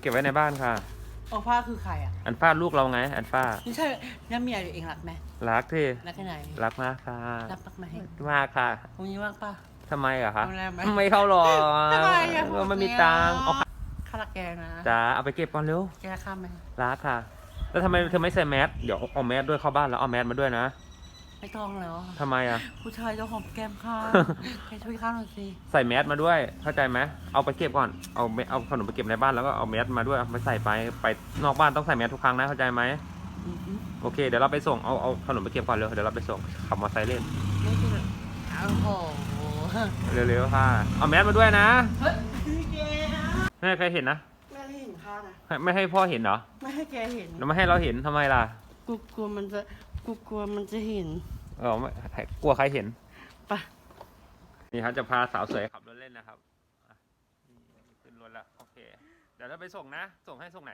เก็บไว้ในบ้านค่ะ โอป้าคือใครอะอันฟ้าลูกเราไง อันฟ้าไม่ใช่น้าเมียอยู่เองรักไหมรักที่รักแค่ไหนรักมากค่ะรักปักไหมมากค่ะตรงนี้ว่างป่ะ ทำไมอะคะเอาแรงไหมไม่เข้าหรอกทำไมอะเออมันมีตังค์เอาค่ะข้ารักแกนะจ้าเอาไปเก็บก่อนเร็วแกข้ามไหมรักค่ะ แล้วทำไมเธอไม่ใส่แมสเดี๋ยวเอาแมสด้วยเข้าบ้านแล้วเอาแมสมาด้วยนะ ไม่ต้องแล้วทำไมอะผู้ชายเจ้าของแก้มข้าวแกช่วยข้าวหน่อยสิใส่แมสมาด้วย เข้าใจไหมเอาไปเก็บก่อน เอาเมเอาขนมไปเก็บในบ้านแล้วก็เอาแมสมาด้วยเอาไปใส่ไป ไปนอกบ้านต้องใส่แมสทุกครั้งนะ เข้าใจไหมอือหือโอเค เดี๋ยวเราไปส่ง เอา เอาขนมไปเก็บก่อนเร็ว เดี๋ยวเราไปส่ง ขับมอเตอร์ไซค์เล่นนี่คือโอ้โหเร็วๆค่ะ เอาแมสมาด้วยนะ เฮ้ยแกไม่ให้ใครเห็นนะไม่ให้เห็นข้าวนะให้ไม่ให้พ่อเห็นเหรอไม่ให้แกเห็น แล้วไม่ให้เราเห็นทำไมล่ะ กูกลัวมันจะ กูกลัวมันจะเห็นเออไม่ให้กลัวใครเห็นไปะนี่ครับจะพาสาวสวยขับรถเล่นนะครับอะนี่ขึ้นรถแล้วโอเคเดี๋ยวเราไปส่งนะ ส่งให้ส่งไหน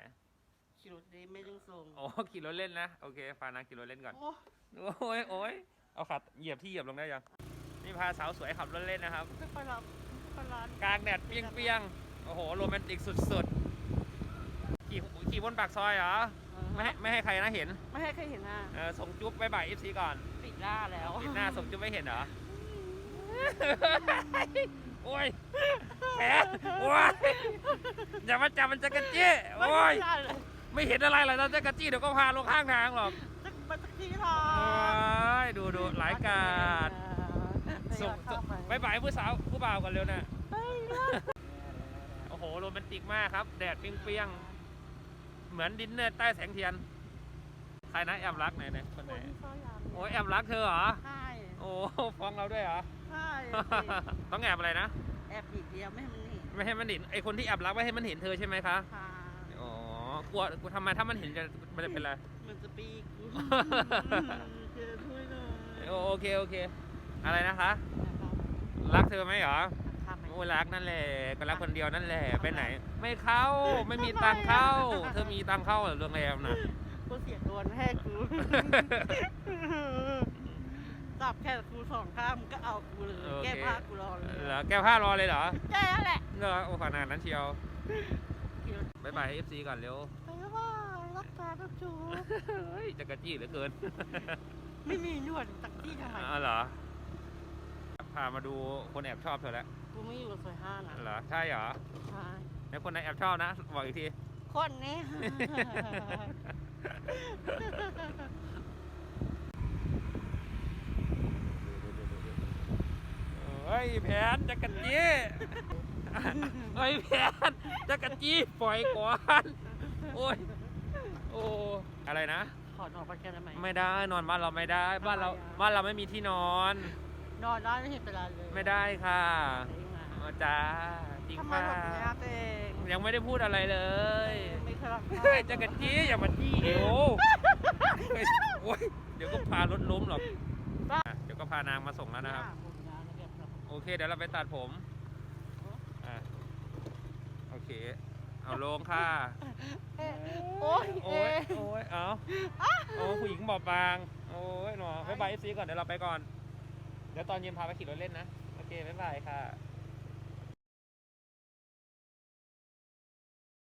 ขี่รถดีไม่ต้องส่งโอ้ขี่รถเล่นนะโอเคพานางขี่รถเล่นก่อน โอ้โอ้ยโอ้ยเอาขัดเหยียบที่เหยียบลงได้ยัง นี่พาสาวสวยขับรถเล่นนะครับ ไม่ค่อยรับไม่ค่อยร้านกลางแดดเปรี้ยงๆ โอ้โห โรแมนติกสุดๆ ขี่ขี่บนปากซอยเหรอ ไม่ให้ไม่ให้ใครนะเห็นไม่ให้ใครเห็นหน้าเออส่งจุ๊บบ๊ายบายเอฟซีก่อนปิดหน้าแล้วปิดหน้าส่งจุ๊บไม่เห็นเหรอ โอ้ยแผลโอ้ยอย่ามาจับมันจะกระจี้ไม่โอ้ยได้เลยไม่เห็นอะไรเลยเราจะกระจี้เดี๋ยวก็พาลงข้างทางหรอกจะมาตะกี้ทอโอ้ยดูดูหลายการส่งส่งบ๊ายบายผู้สาวผู้บ่าวก่อนเร็วนะโอ้โหโรแมนติกมากครับ แดดเปรี้ยงๆ เหมือนดินเนอร์ใต้แสงเทียน ใครนะแอบรักไหนไหนคนไหนโอ้ยแอบรักเธอเหรอ ใช่ โอ้ฟ้องเราด้วยเหรอ ใช่ ต้องแอบอะไรนะ แอบอีกเดียวไม่ให้มันเห็น ไม่ให้มันเห็น ไอคนที่แอบรักไม่ให้มันเห็นเธอใช่ไหมคะ ค่ะ อ๋อกลัวกลัวทำไมถ้ามันเห็นจะมันจะเป็นอะไรมันจะปีกกูเจอถ้วยหน่อยโอเคโอเค อะไรนะคะ รักเธอไหมเหรอทำไหม โอ้ยรักนั่นแหละก็รักคนเดียวนั่นแหละไปไหน ไม่เข้าไม่มีตังค์เข้า เธอมีตังค์เข้าเหรอโรงแรมน่ะ กูเสียตัวแค่กูจับแค่กูสองข้างมึงก็เอากูเลยโอเค แก้ผ้ากูรอเลยเหรอแก้ผ้ารอเลยเหรอแก้แหละเหรอโอ้ขนาดนั้นเชียวบายบายเอฟซีก่อนเร็วไปว่ารักตาทุกจูเฮ้ยจะกระจี้เหลือเกินไม่มีหนวดตักที่ทำไม อ๋อเหรอพามาดูคนแอบชอบเธอแล้ว กูไม่อยู่กับซอยห้านะเหรอใช่เหรอใช่ในคนไหนแอบชอบนะ บอกอีกที คนนี้ เฮ้ยแผนจะกระจี้เฮ้ยแผนจะกระจี้ปล่อยก่อนโอ้ยโอ้อะไรนะ ขอนอนพักแค่ได้ไหมไม่ได้นอนบ้านเราไม่ได้ บ้านเราทำไมอะบ้านเราไม่มีที่นอน นอนได้ไม่เห็นเป็นไรเลยไม่ได้ค่ะเองอะอ๋อจ้าจริงทำไมป่ะแบบนี้อะตัวเองยังไม่ได้พูดอะไรเลยไม่เคยรักเฮ้ยจะกระจี้อย่ามาจี้เดี๋ยวเฮ้ยโอ้ยเดี๋ยวก็พารถล้มหรอกอะเดี๋ยวก็พานางมาส่งแล้วนะครับ โอเค เดี๋ยวเราไปตัดผมอะโอเค เอาลงค่ะ โอ้ยโอ้ยโอ้ยเอาโอ้ผู้หญิงบอบบาง โอ้ยหนอบ๊ายบายเอฟซีก่อน เดี๋ยวเราไปก่อน เดี๋ยวตอนเย็นพาไปขี่รถเล่นนะ โอเค บ๊ายบายค่ะ